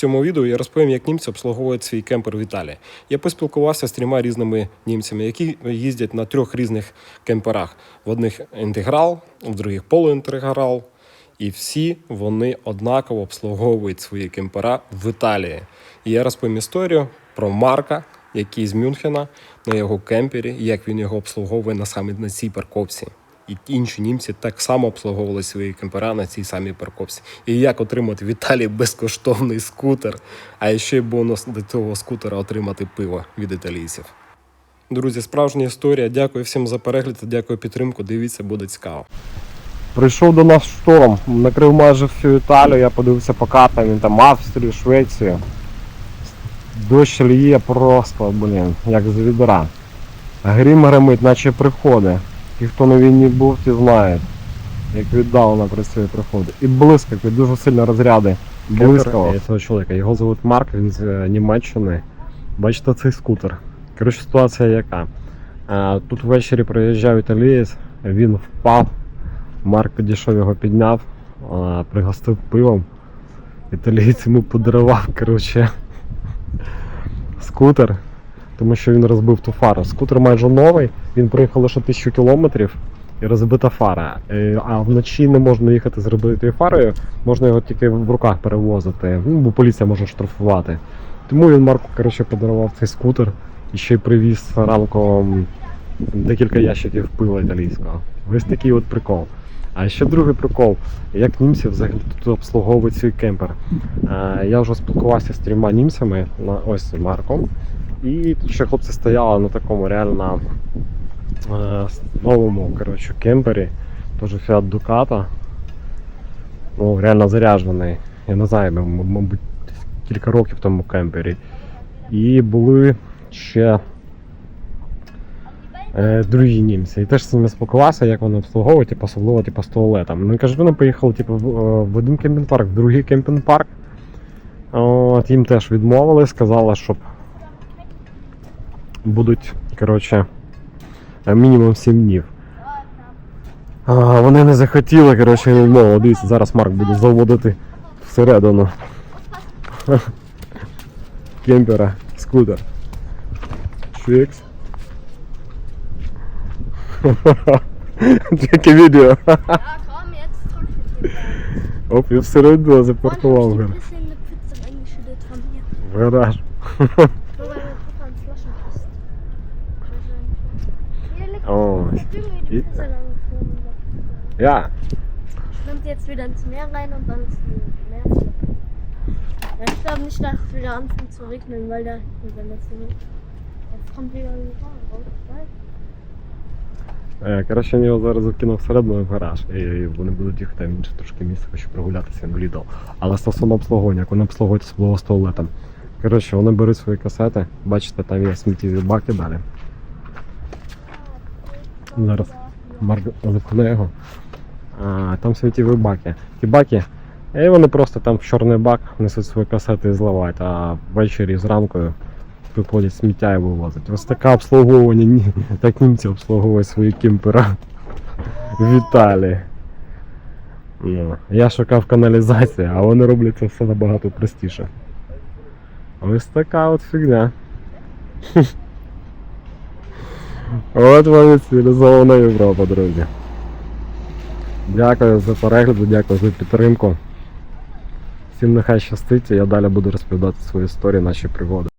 цьому відео я розповім, як німці обслуговують свій кемпер в Італії. Я поспілкувався з трьома різними німцями, які їздять на трьох різних кемперах: в одних інтеграл, в других полуінтеграл. І всі вони однаково обслуговують свої кемпера в Італії. І я розповім історію про Марка, який з Мюнхена на його кемпері, як він його обслуговує на саме на цій парковці. І інші німці так само обслуговували свої кемпера на цій самій парковці. І як отримати в Італії безкоштовний скутер, а ще й бонус до цього скутера отримати пиво від італійців. Друзі, справжня історія. Дякую всім за перегляд, дякую підтримку. Дивіться, буде цікаво. Прийшов до нас шторм, накрив майже всю Італію, я подивився по картам, він там Австрію, Швецію. Дощ ліє просто, блін, як з відра. Грім гримить, наче приходить. Ті, хто на війні був, ті знають. Як віддалено працює приходить. І блискавки, дуже сильно розряди. Блискало. цього чоловіка. Його звуть Марк, він з е, Німеччини. Бачите цей скутер. Коротше, ситуація яка. Е, Тут ввечері приїжджав італієць, він впав. Марк підійшов його підняв, а, пригостив пивом. Італієць йому подарував, коротше, скутер, тому що він розбив ту фару. Скутер майже новий, він проїхав лише тисячу кілометрів і розбита фара. Е, А вночі не можна їхати з розбитою фарою, можна його тільки в руках перевозити, ну, бо поліція може штрафувати. Тому він Марку коротше, подарував цей скутер і ще й привіз ранком декілька ящиків пива італійського. Ось такий от прикол. А ще другий прикол, як німці взагалі тут обслуговують свій кемпер. Е, Я вже спілкувався з трьома німцями, ось з Марком. І ще хлопці стояли на такому реально е, новому коротше, кемпері, теж Fiat Ducato. Ну, реально заряджений. Я не знаю, мабуть, кілька років в тому кемпері. І були ще е, другі німці. І теж з ними спілкувався, як вони обслуговують, типу, особливо типу, з туалетом. Ну, кажуть, вони поїхали типу, е, в один кемпінг-парк, в другий кемпінг-парк. От, їм теж відмовили, сказали, щоб будуть, коротше, е, мінімум 7 днів. А, вони не захотіли, коротше, відмовили. Дивіться, зараз Марк буде заводити всередину кемпера скутер. Швікс. Таке відео. Оп, і всередину запаркував ich hab Oh. die die I- Pizza. Ja. Schwimmt jetzt wieder ins Meer rein und dann ist Meer voll. Ja, ich glaube nicht, dass es wieder anfängt zu regnen, weil da, wenn das so jetzt kommt wieder ein raus, Е, Коротше, він його зараз закинув всередину в гараж, і вони будуть їхати в інше трошки місце, хочу прогулятися в Lidl. Але стосовно обслуговування, як вони обслуговують особливо з туалетом. Коротше, вони беруть свої касети, бачите, там є сміттєві баки далі. Зараз запхне. А, там сміттєві баки. Ті баки, і вони просто там в чорний бак несуть свої касети і зливають, а ввечері зранку виходять сміття і вивозять. Ось таке обслуговування, ні- так німці обслуговують свої кемпера в Італії. Ну, я шукав каналізацію, а вони роблять це все набагато простіше. Ось така от фігня. От вам і цивілізована Європа, друзі. Дякую за перегляд, дякую за підтримку. Всім нехай щастить, я далі буду розповідати свої історії, наші пригоди.